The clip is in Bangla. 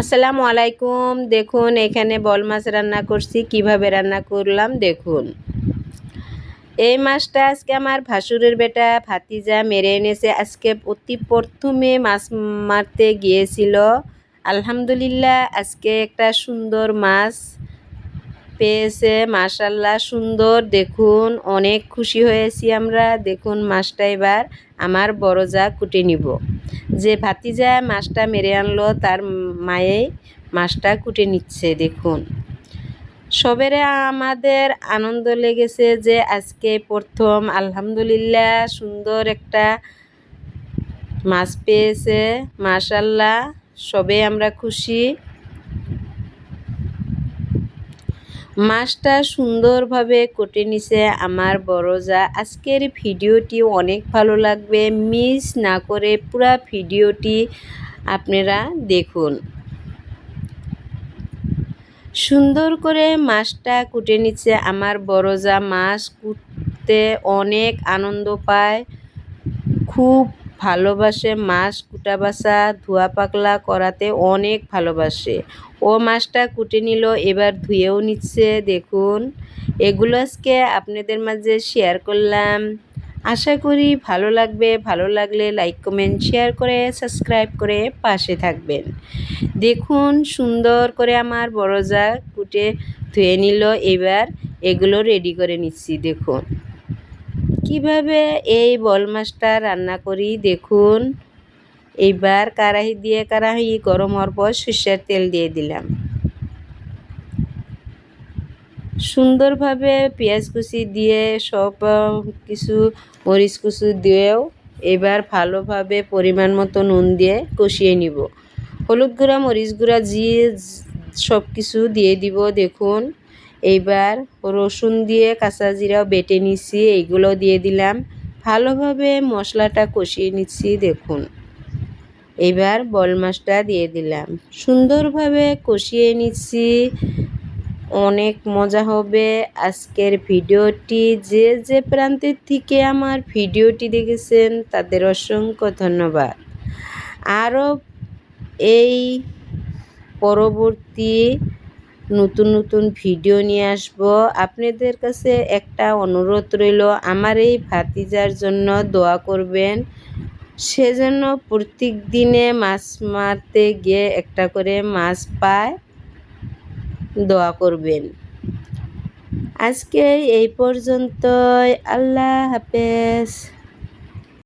আসসালামু আলাইকুম। দেখুন, এখানে বল মাছ রান্না করছি। কীভাবে রান্না করলাম, দেখুন। এই মাছটা আজকে আমার ভাসুরের বেটা ভাতিজা মেরে এনেছে। আজকে অতি প্রথমে মাছ মারতে গিয়েছিল। আলহামদুলিল্লাহ, আজকে একটা সুন্দর মাছ। পেয়েছে, মাশাল্লাহ, সুন্দর। দেখুন, অনেক খুশি হয়েছি আমরা। দেখুন, মাছটা এবার আমার বড় যা কুটে নিব। যে ভাতিজা মাছটা মেরে আনলো, তার মায়ে মাছটা কুটে নিচ্ছে, দেখুন। সবেরে আমাদের আনন্দ লেগেছে যে আজকে প্রথম, আলহামদুলিল্লাহ, সুন্দর একটা মাছ পেয়েছে, মাশাল্লাহ, সবে আমরা খুশি। মাছটা সুন্দরভাবে কেটে নিছে আমার বড় যা। আজকের ভিডিওটি অনেক ভালো লাগবে। মিস না করে পুরা ভিডিওটি আপনারা দেখুন। সুন্দর করে মাছটা কুটে নিচ্ছে আমার বড় যা। মাছ কুটতে অনেক আনন্দ পায়। খুব ভালোবাসে মাছ কুটা বাসা ধোয়া পাকলা করাতে অনেক ভালোবাসে। ও মাছটা কুটে নিল, এবার ধুয়েও নিচ্ছে, দেখুন। এগুলো আজকে আপনাদের মাঝে শেয়ার করলাম। আশা করি ভালো লাগবে, ভালো লাগলে লাইক কমেন্ট শেয়ার করে সাবস্ক্রাইব করে পাশে থাকবেন। দেখুন, সুন্দর করে আমার বড় যা কুটে ধুয়ে নিল, এবার এগুলো রেডি করে নিচ্ছি, দেখুন। কীভাবে এই বল মাছটা রান্না করি, দেখুন। এইবার কারাহি দিয়ে কারাহি, গরম হওয়ার পর সর্ষের তেল দিয়ে দিলাম। সুন্দরভাবে পেঁয়াজ কুচি দিয়ে, সব কিছু মরিচ কুচি দিয়েও এবার ভালোভাবে পরিমাণ মতো নুন দিয়ে কষিয়ে নিব। হলুদ গুঁড়া, মরিচ গুঁড়া জিয়ে সব কিছু দিয়ে দিব, দেখুন। এইবার রসুন দিয়ে কাঁচা জিরাও বেটে নিচ্ছি, এইগুলো দিয়ে দিলাম। ভালোভাবে মশলাটা কষিয়ে নিচ্ছি, দেখুন। এবার বল মাছটা দিয়ে দিলাম। সুন্দরভাবে কষিয়ে নিচ্ছি। অনেক মজা হবে আজকের ভিডিওটি। যে যে প্রান্তের থেকে আমার ভিডিওটি দেখেছেন, তাদের অসংখ্য ধন্যবাদ। আরও এই পরবর্তী নতুন নতুন ভিডিও নিয়ে আসব। আপনাদের কাছে একটা অনুরোধ রইল, আমার এই ভাতিজার জন্য দোয়া করবেন। সেজন্য প্রত্যেক দিনে মাছ মারতে গিয়ে একটা করে মাছ পায়। দোয়া করবেন। আজকে এই পর্যন্তই। আল্লাহ হাফেজ।